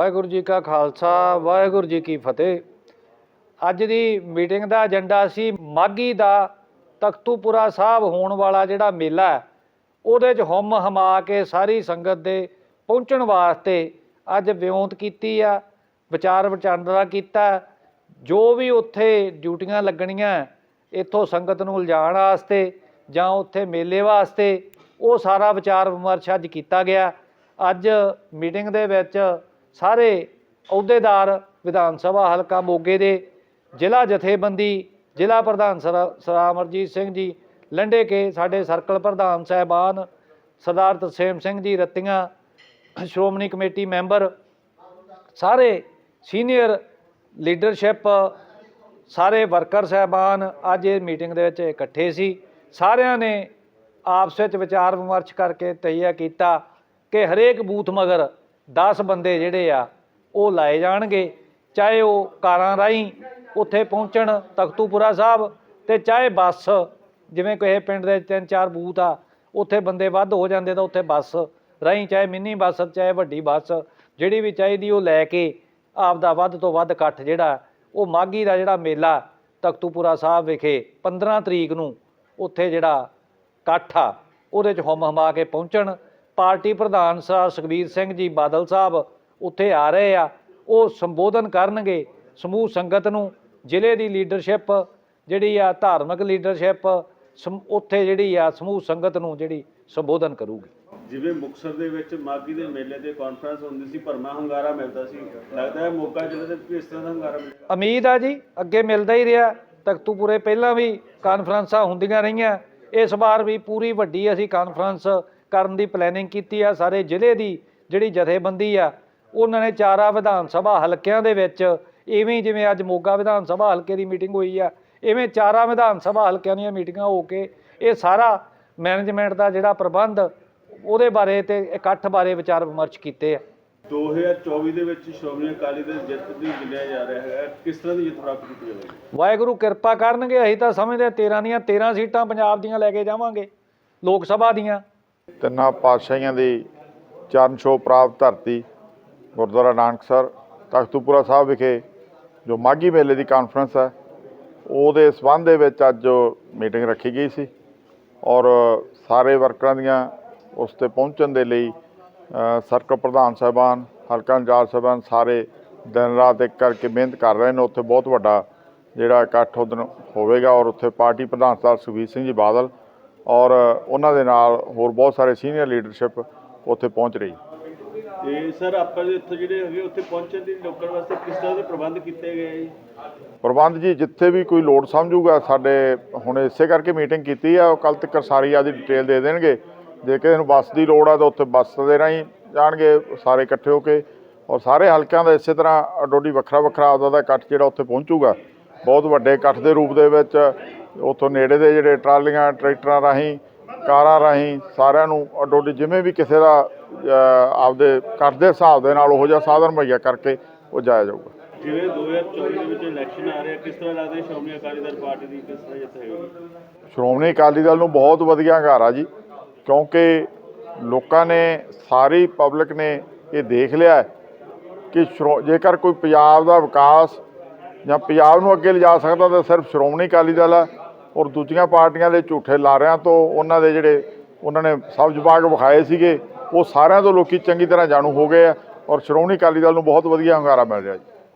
ਵਾਹਿਗੁਰੂ ਜੀ ਕਾ ਖਾਲਸਾ ਵਾਹਿਗੁਰੂ ਜੀ ਕੀ ਫਤਿਹ। ਅੱਜ ਦੀ ਮੀਟਿੰਗ ਦਾ ਏਜੰਡਾ ਸੀ ਮਾਗੀ ਦਾ ਤਖਤੂਪੁਰਾ ਸਾਹਿਬ ਹੋਣ ਵਾਲਾ ਜਿਹੜਾ ਮੇਲਾ ਹੈ, ਉਹਦੇ 'ਚ ਹਮ ਹਮਾ ਕੇ ਸਾਰੀ ਸੰਗਤ ਦੇ ਪਹੁੰਚਣ ਵਾਸਤੇ ਅੱਜ ਵਿਉਂਤ ਕੀਤੀ ਆ ਵਿਚਾਰ ਵਟਾਂਦਰਾ ਕੀਤਾ। ਜੋ ਵੀ ਉੱਥੇ ਡਿਊਟੀਆਂ ਲੱਗਣੀਆਂ ਇੱਥੋਂ ਸੰਗਤ ਨੂੰ ਲਿਜਾਣ ਵਾਸਤੇ ਜਾਂ ਉੱਥੇ ਮੇਲੇ ਵਾਸਤੇ ਉਹ ਸਾਰਾ ਵਿਚਾਰ ਵਿਮਰਸ਼ ਅੱਜ ਕੀਤਾ ਗਿਆ। ਅੱਜ ਮੀਟਿੰਗ ਦੇ ਵਿੱਚ ਸਾਰੇ ਅਹੁਦੇਦਾਰ ਵਿਧਾਨ ਸਭਾ ਹਲਕਾ ਮੋਗੇ ਦੇ ਜ਼ਿਲ੍ਹਾ ਜਥੇਬੰਦੀ, ਜ਼ਿਲ੍ਹਾ ਪ੍ਰਧਾਨ ਸਰਾ ਸਰਾ ਅਮਰਜੀਤ ਸਿੰਘ ਜੀ, ਲੰਡੇ ਕੇ ਸਾਡੇ ਸਰਕਲ ਪ੍ਰਧਾਨ ਸਾਹਿਬਾਨ ਸਰਦਾਰ ਤਰਸੇਮ ਸਿੰਘ ਜੀ, ਰਤੀਆਂ ਸ਼੍ਰੋਮਣੀ ਕਮੇਟੀ ਮੈਂਬਰ, ਸਾਰੇ ਸੀਨੀਅਰ ਲੀਡਰਸ਼ਿਪ, ਸਾਰੇ ਵਰਕਰ ਸਾਹਿਬਾਨ ਅੱਜ ਇਹ ਮੀਟਿੰਗ ਦੇ ਵਿੱਚ ਇਕੱਠੇ ਸੀ। ਸਾਰਿਆਂ ਨੇ ਆਪਸ ਵਿੱਚ ਵਿਚਾਰ ਵਿਮਰਸ਼ ਕਰਕੇ ਤੈਯਾ ਕੀਤਾ ਕਿ ਹਰੇਕ ਬੂਥ ਮਗਰ 10 ਬੰਦੇ ਜਿਹੜੇ ਆ, ਉਹ ਲਾਏ ਜਾਣਗੇ। ਚਾਹੇ ਉਹ ਕਾਰਾਂ ਰਾਹੀਂ ਉੱਥੇ ਪਹੁੰਚਣ ਤਖਤੂਪੁਰਾ ਸਾਹਿਬ ਤੇ ਚਾਹੇ ਬੱਸ, ਜਿਵੇਂ ਕਿਸੇ ਪਿੰਡ ਦੇ ਤਿੰਨ ਚਾਰ ਬੂਥ ਆ, ਉੱਥੇ ਬੰਦੇ ਵੱਧ ਹੋ ਜਾਂਦੇ ਤਾਂ ਉੱਥੇ ਬੱਸ ਰਾਹੀਂ, ਚਾਹੇ ਮਿੰਨੀ ਬੱਸ, ਚਾਹੇ ਵੱਡੀ ਬੱਸ, ਜਿਹੜੀ ਵੀ ਚਾਹੀਦੀ ਉਹ ਲੈ ਕੇ ਆਪਦਾ ਵੱਧ ਤੋਂ ਵੱਧ ਇਕੱਠ ਜਿਹੜਾ, ਉਹ ਮਾਗੀ ਦਾ ਜਿਹੜਾ ਮੇਲਾ ਤਖਤੂਪੁਰਾ ਸਾਹਿਬ ਵਿਖੇ 15 ਤਰੀਕ ਨੂੰ ਉੱਥੇ ਜਿਹੜਾ ਇਕੱਠ ਆ, ਉਹਦੇ 'ਚ ਹਮ ਹਮਾ ਕੇ ਪਹੁੰਚਣ। ਪਾਰਟੀ ਪ੍ਰਧਾਨ ਸਰ ਸੁਖਬੀਰ ਸਿੰਘ ਜੀ ਬਾਦਲ ਸਾਹਿਬ ਉੱਥੇ ਆ ਰਹੇ ਆ ਉਹ ਸੰਬੋਧਨ ਕਰਨਗੇ ਸਮੂਹ ਸੰਗਤ ਨੂੰ ਜ਼ਿਲ੍ਹੇ ਦੀ ਲੀਡਰਸ਼ਿਪ ਜਿਹੜੀ ਆ ਧਾਰਮਿਕ ਲੀਡਰਸ਼ਿਪ ਉੱਥੇ ਜਿਹੜੀ ਆ ਸਮੂਹ ਸੰਗਤ ਨੂੰ ਜਿਹੜੀ ਸੰਬੋਧਨ ਕਰੂਗੀ। ਜਿਵੇਂ ਮੁਕਸਰ ਦੇ ਵਿੱਚ ਮਾਗੀ ਦੇ ਮੇਲੇ ਤੇ ਕਾਨਫਰੰਸ ਹੁੰਦੀ ਸੀ ਭਰਮਾ ਹੰਗਾਰਾ ਮਿਲਦਾ ਸੀ ਲੱਗਦਾ ਹੈ ਮੋਗਾ ਜ਼ਿਲ੍ਹੇ ਦੇ ਵੀ ਇਸ ਤਰ੍ਹਾਂ ਦਾ ਹੰਗਾਰਾ ਮਿਲੇਗਾ ਉਮੀਦ ਆ ਜੀ ਅੱਗੇ ਮਿਲਦਾ ਹੀ ਰਿਹਾ ਤਖਤੂਪੁਰੇ ਪਹਿਲਾਂ ਵੀ ਕਾਨਫਰੰਸਾਂ ਹੁੰਦੀਆਂ ਰਹੀਆਂ ਇਸ ਵਾਰ ਵੀ ਪੂਰੀ ਵੱਡੀ ਅਸੀਂ ਕਾਨਫਰੰਸ ਕਰਨ ਦੀ ਪਲੈਨਿੰਗ ਕੀਤੀ ਆ ਸਾਰੇ ਜ਼ਿਲ੍ਹੇ ਦੀ ਜਿਹੜੀ ਜਥੇਬੰਦੀ ਆ ਉਹਨਾਂ ਨੇ ਚਾਰਾ ਵਿਧਾਨ ਸਭਾ ਹਲਕਿਆਂ ਦੇ ਵਿੱਚ ਇਵੇਂ ਜਿਵੇਂ ਅੱਜ ਮੋਗਾ ਵਿਧਾਨ ਸਭਾ ਹਲਕੇ ਦੀ ਮੀਟਿੰਗ ਹੋਈ ਆ ਇਵੇਂ ਚਾਰਾ ਵਿਧਾਨ ਸਭਾ ਹਲਕਿਆਂ ਦੀਆਂ ਮੀਟਿੰਗਾਂ ਹੋ ਕੇ ਇਹ ਸਾਰਾ ਮੈਨੇਜਮੈਂਟ ਦਾ ਜਿਹੜਾ ਪ੍ਰਬੰਧ ਉਹਦੇ ਬਾਰੇ ਤੇ ਇਕੱਠ ਬਾਰੇ ਵਿਚਾਰ ਵਿਮਰਸ਼ ਕੀਤੇ ਆ। 2024 ਦੇ ਵਿੱਚ ਸ਼੍ਰੋਮਣੀ ਅਕਾਲੀ ਦਲ ਜਿੱਤ ਦੀ ਗਿਣਿਆ ਜਾ ਰਿਹਾ ਹੈ। ਕਿਸ ਤਰ੍ਹਾਂ ਦੀ ਜਿੱਤ ਪ੍ਰਾਪਤ ਕੀਤੀ ਜਾਵੇਗੀ? ਵਾਹਿਗੁਰੂ ਕਿਰਪਾ ਕਰਨਗੇ ਅਸੀਂ ਤਾਂ ਸਮਝਦੇ ਹਾਂ 13 ਦੀਆਂ 13 ਸੀਟਾਂ ਪੰਜਾਬ ਦੀਆਂ ਲੈ ਕੇ ਜਾਵਾਂਗੇ ਲੋਕ ਸਭਾ ਦੀਆਂ। ਤਿੰਨਾਂ ਪਾਤਸ਼ਾਹੀਆਂ ਦੀ ਚਰਨ ਛੋਹ ਪ੍ਰਾਪਤ ਧਰਤੀ, ਗੁਰਦੁਆਰਾ ਨਾਨਕਸਰ ਤਖਤੂਪੁਰਾ ਸਾਹਿਬ ਵਿਖੇ ਜੋ ਮਾਗੀ ਮੇਲੇ ਦੀ ਕਾਨਫਰੰਸ ਹੈ, ਉਹਦੇ ਸਬੰਧ ਦੇ ਵਿੱਚ ਅੱਜ ਮੀਟਿੰਗ ਰੱਖੀ ਗਈ ਸੀ ਔਰ ਸਾਰੇ ਵਰਕਰਾਂ ਦੀਆਂ ਉਸ ਤੇ ਪਹੁੰਚਣ ਦੇ ਲਈ ਸਰਕਲ ਪ੍ਰਧਾਨ ਸਾਹਿਬਾਨ, ਹਲਕਾ ਇੰਚਾਰਜ ਸਾਹਿਬਾਨ ਸਾਰੇ ਦਿਨ ਰਾਤ ਇੱਕ ਕਰਕੇ ਮਿਹਨਤ ਕਰ ਰਹੇ ਨੇ। ਉੱਥੇ ਬਹੁਤ ਵੱਡਾ ਜਿਹੜਾ ਇਕੱਠ ਉਹ ਹੋਵੇਗਾ ਔਰ ਉੱਥੇ ਪਾਰਟੀ ਪ੍ਰਧਾਨ ਸਾਹਿਬ ਸੁਖਬੀਰ ਸਿੰਘ ਜੀ ਬਾਦਲ ਔਰ ਉਹਨਾਂ ਦੇ ਨਾਲ ਹੋਰ ਬਹੁਤ ਸਾਰੇ ਸੀਨੀਅਰ ਲੀਡਰਸ਼ਿਪ ਉੱਥੇ ਪਹੁੰਚ ਰਹੀ। ਤੇ ਸਰ ਆਪਾਂ ਇੱਥੇ ਜਿਹੜੇ ਹੈਗੇ ਉੱਥੇ ਪਹੁੰਚਣ ਦੀ ਲੋਕਾਂ ਵਾਸਤੇ ਕਿਸ ਤਰ੍ਹਾਂ ਦੇ ਪ੍ਰਬੰਧ ਕੀਤੇ ਗਏ ਜੀ? ਪ੍ਰਬੰਧ ਜੀ ਜਿੱਥੇ ਵੀ ਕੋਈ ਲੋੜ ਸਮਝੂਗਾ ਸਾਡੇ ਹੁਣ ਇਸੇ ਕਰਕੇ ਮੀਟਿੰਗ ਕੀਤੀ ਆ ਉਹ ਕੱਲ ਤੱਕ ਸਾਰੀ ਆਦੀ ਡਿਟੇਲ ਦੇ ਦੇਣਗੇ। ਜੇ ਕਿਸੇ ਨੂੰ ਬੱਸ ਦੀ ਲੋੜ ਆ ਤਾਂ ਉੱਥੇ ਬੱਸ ਦੇ ਰਾਹੀਂ ਜਾਣਗੇ ਸਾਰੇ ਇਕੱਠੇ ਹੋ ਕੇ। ਔਰ ਸਾਰੇ ਹਲਕਿਆਂ ਦਾ ਇਸੇ ਤਰ੍ਹਾਂ ਅਡੋਡੀ ਵੱਖਰਾ ਵੱਖਰਾ ਆਪਦਾ ਦਾ ਇਕੱਠ ਜਿਹੜਾ ਉੱਥੇ ਪਹੁੰਚੂਗਾ। ਬਹੁਤ ਵੱਡੇ ਇਕੱਠ ਦੇ ਰੂਪ ਦੇ ਵਿੱਚ ਉੱਥੋਂ ਨੇੜੇ ਦੇ ਜਿਹੜੇ ਟਰਾਲੀਆਂ ਟਰੈਕਟਰਾਂ ਰਾਹੀਂ ਕਾਰਾਂ ਰਾਹੀਂ ਸਾਰਿਆਂ ਨੂੰ ਅਡੋਡੀ ਜਿਵੇਂ ਵੀ ਕਿਸੇ ਦਾ ਆਪਦੇ ਇਕੱਠ ਦੇ ਹਿਸਾਬ ਦੇ ਨਾਲ ਉਹੋ ਜਿਹਾ ਸਾਧਨ ਮੁਹੱਈਆ ਕਰਕੇ ਉਹ ਜਾਇਆ ਜਾਊਗਾ। ਜਿਵੇਂ 2024 ਦੇ ਵਿੱਚ ਇਲੈਕਸ਼ਨ ਆ ਰਿਹਾ ਕਿਸ ਤਰ੍ਹਾਂ ਲੱਗਦਾ ਹੈ ਸ਼੍ਰੋਮਣੀ ਅਕਾਲੀ ਦਲ ਪਾਰਟੀ ਦੀ ਕਿਸ ਤਰ੍ਹਾਂ ਜਿੱਤ ਹੋਏਗੀ ਸ਼੍ਰੋਮਣੀ ਅਕਾਲੀ ਦਲ ਨੂੰ ਬਹੁਤ ਵਧੀਆ ਹੰਗਾਰਾ ਜੀ ਕਿਉਂਕਿ ਲੋਕਾਂ ਨੇ ਸਾਰੀ ਪਬਲਿਕ ਨੇ ਇਹ ਦੇਖ ਲਿਆ ਕਿ ਜੇਕਰ ਕੋਈ ਪੰਜਾਬ ਦਾ ਵਿਕਾਸ ਜਾਂ ਪੰਜਾਬ ਨੂੰ ਅੱਗੇ ਲਿਜਾ ਸਕਦਾ ਤਾਂ ਸਿਰਫ ਸ਼੍ਰੋਮਣੀ ਅਕਾਲੀ ਦਲ ਹੈ ਔਰ ਦੂਜੀਆਂ ਪਾਰਟੀਆਂ ਦੇ ਝੂਠੇ ਲਾਰਿਆਂ ਤੋਂ ਉਹਨਾਂ ਦੇ ਜਿਹੜੇ ਉਹਨਾਂ ਨੇ ਸਬਜ਼ ਬਾਗ ਵਿਖਾਏ ਸੀਗੇ, ਉਹ ਸਾਰਿਆਂ ਤੋਂ ਲੋਕੀ ਚੰਗੀ ਤਰ੍ਹਾਂ ਜਾਣੂ ਹੋ ਗਏ ਆ। ਔਰ ਸ਼੍ਰੋਮਣੀ ਅਕਾਲੀ ਦਲ ਨੂੰ ਬਹੁਤ ਵਧੀਆ ਹੰਗਾਰਾ ਮਿਲ ਰਿਹਾ ਜੀ।